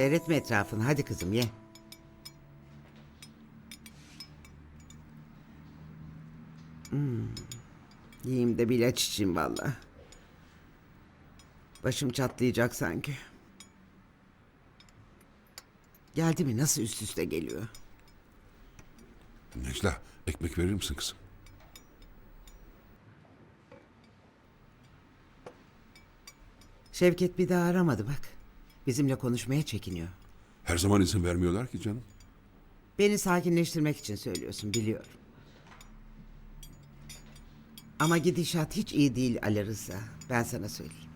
Seyretme etrafını hadi kızım ye. Hmm. Yiyeyim de bir ilaç içeyim valla. Başım çatlayacak sanki. Geldi mi nasıl üst üste geliyor. Necla ekmek verir misin kızım? Şevket bir daha aramadı bak. Bizimle konuşmaya çekiniyor. Her zaman izin vermiyorlar ki canım. Beni sakinleştirmek için söylüyorsun biliyorum. Ama gidişat hiç iyi değil Ali Rıza. Ben sana söyleyeyim.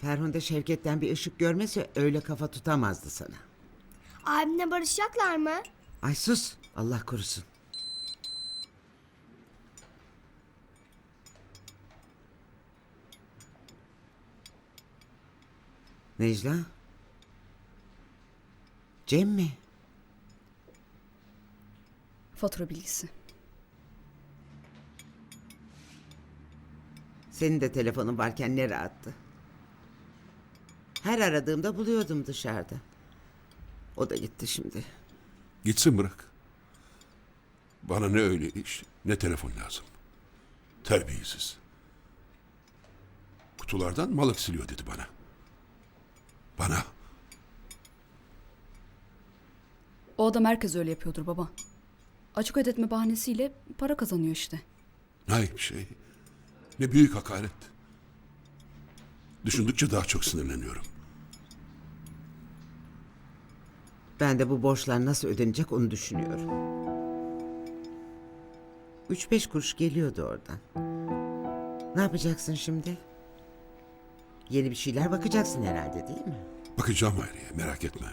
Ferhunde Şevket'ten bir ışık görmese öyle kafa tutamazdı sana. Abimle barışacaklar mı? Ay sus. Allah korusun. Necla? Cem mi? Fatura bilgisi. Senin de telefonun varken ne rahattı. Her aradığımda buluyordum dışarıda. O da gitti şimdi. Gitsin bırak. Bana ne öyle iş ne telefon lazım. Terbiyesiz. Kutulardan malık siliyor dedi bana. Bana. O adam herkes öyle yapıyordur baba. Açık ödetme bahanesiyle para kazanıyor işte. Ne ayıp şey. Ne büyük hakaret. Düşündükçe daha çok sinirleniyorum. Ben de bu borçlar nasıl ödenecek onu düşünüyorum. Üç beş kuruş geliyordu oradan. Ne yapacaksın şimdi? Yeni bir şeyler bakacaksın herhalde değil mi? Bakacağım Hayriye merak etme.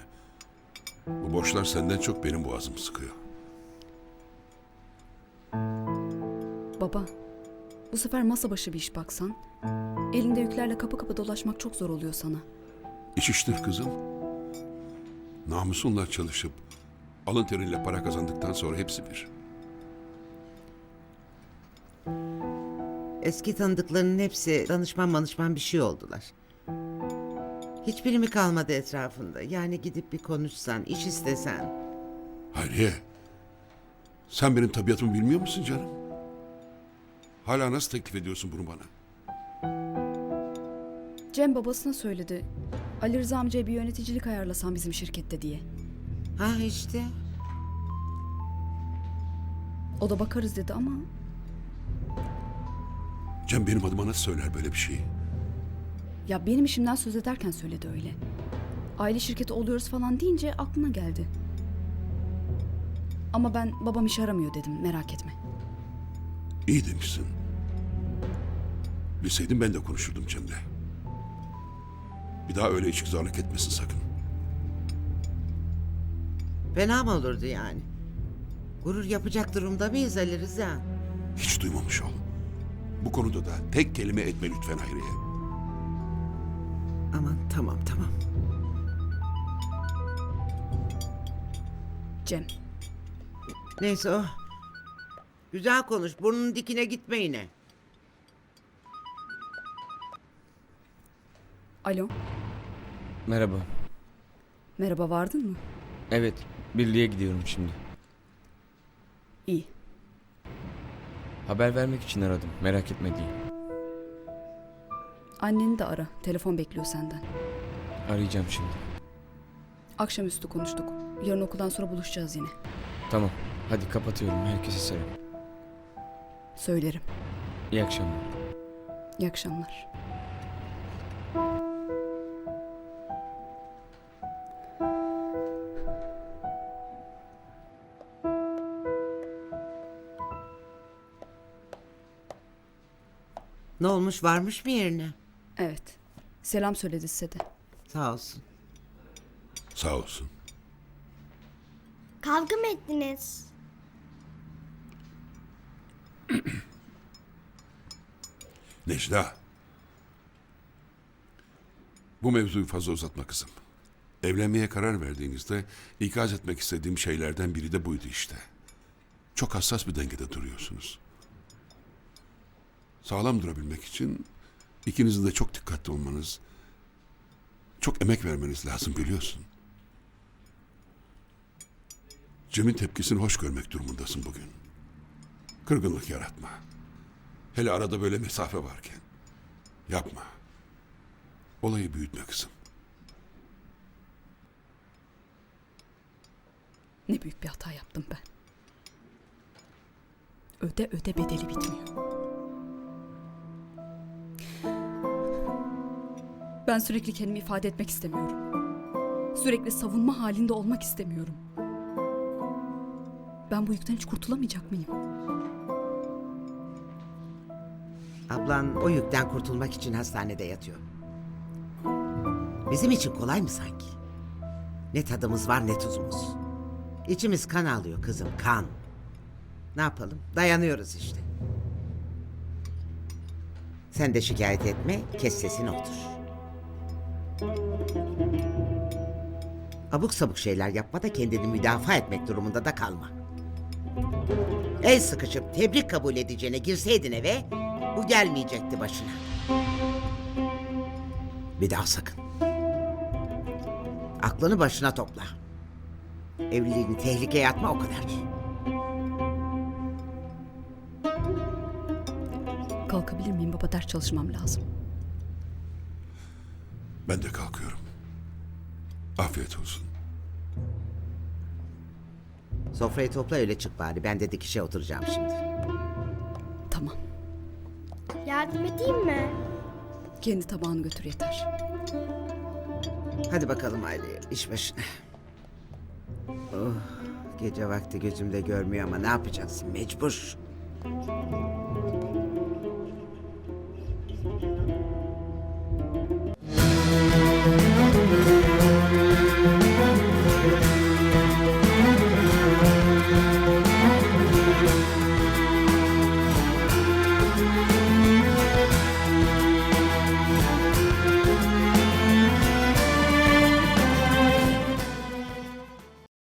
Bu borçlar senden çok benim boğazımı sıkıyor. Baba, bu sefer masa başı bir iş baksan. Elinde yüklerle kapı kapı dolaşmak çok zor oluyor sana. İş iştir kızım. Namusunla çalışıp alın teriyle para kazandıktan sonra hepsi bir. Eski tanıdıklarının hepsi danışman manışman bir şey oldular. Hiçbiri mi kalmadı etrafında? Yani gidip bir konuşsan, iş istesen. Hayriye. Sen benim tabiatımı bilmiyor musun canım? Hala nasıl teklif ediyorsun bunu bana? Cem babasına söyledi. Ali Rıza amcaya bir yöneticilik ayarlasan bizim şirkette diye. Ha işte. O da bakarız dedi ama Cem benim adıma nasıl söyler böyle bir şeyi? ya benim işimden söz ederken söyledi öyle. Aile şirketi oluyoruz falan deyince aklına geldi. Ama ben babam iş aramıyor dedim merak etme. İyi demişsin. Bilseydim ben de konuşurdum Cem'le. Bir daha öyle içgüzarlık etmesin sakın. Fena mı olurdu yani? Gurur yapacak durumda mıyız Ali Rıza? Hiç duymamış ol. Bu konuda da tek kelime etme lütfen Hayriye. Aman tamam tamam. Cem, Neyse o. Güzel konuş. Burnunun dikine gitme yine. alo, Merhaba. merhaba vardın mı? Evet, birliğe gidiyorum şimdi. İyi. Haber vermek için aradım. Merak etme diye. Anneni de ara, telefon bekliyor senden. Arayacağım şimdi. Akşamüstü konuştuk. Yarın okuldan sonra buluşacağız yine. Tamam. Hadi kapatıyorum. Herkese selam. Söylerim. İyi akşamlar. İyi akşamlar. Ne olmuş varmış mı yerine? Evet. Selam söyledi size de. Sağ olsun. Sağ olsun. Kavga mı ettiniz? Necla. Bu mevzuyu fazla uzatma kızım. Evlenmeye karar verdiğinizde ikaz etmek istediğim şeylerden biri de buydu işte. Çok hassas bir dengede duruyorsunuz. Sağlam durabilmek için ikinizin de çok dikkatli olmanız, çok emek vermeniz lazım biliyorsun. Cem'in tepkisini hoş görmek durumundasın bugün. Kırgınlık yaratma. Hele arada böyle mesafe varken. Yapma. Olayı büyütme kızım. Ne büyük bir hata yaptım ben. Öde öde bedeli bitmiyor. Ben sürekli kendimi ifade etmek istemiyorum. Sürekli savunma halinde olmak istemiyorum. Ben bu yükten hiç kurtulamayacak mıyım? Ablan o yükten kurtulmak için hastanede yatıyor. Bizim için kolay mı sanki? Ne tadımız var ne tuzumuz. İçimiz kan alıyor kızım kan. Ne yapalım dayanıyoruz işte. Sen de şikayet etme kes sesini otur. Abuk sabuk şeyler yapma da kendini müdafaa etmek durumunda da kalma. El sıkışıp tebrik kabul edeceğine girseydin eve bu gelmeyecekti başına. Bir daha sakın. Aklını başına topla. Evliliğini tehlikeye atma o kadar. Kalkabilir miyim baba ders çalışmam lazım. Ben de kalkıyorum. Afiyet olsun. Sofrayı topla öyle çık bari. Ben de dikişe oturacağım şimdi. Tamam. Yardım edeyim mi? Kendi tabağını götür yeter. Hadi bakalım Hayriye iş başına. Oh, gece vakti gözümde görmüyor ama ne yapacaksın mecbur.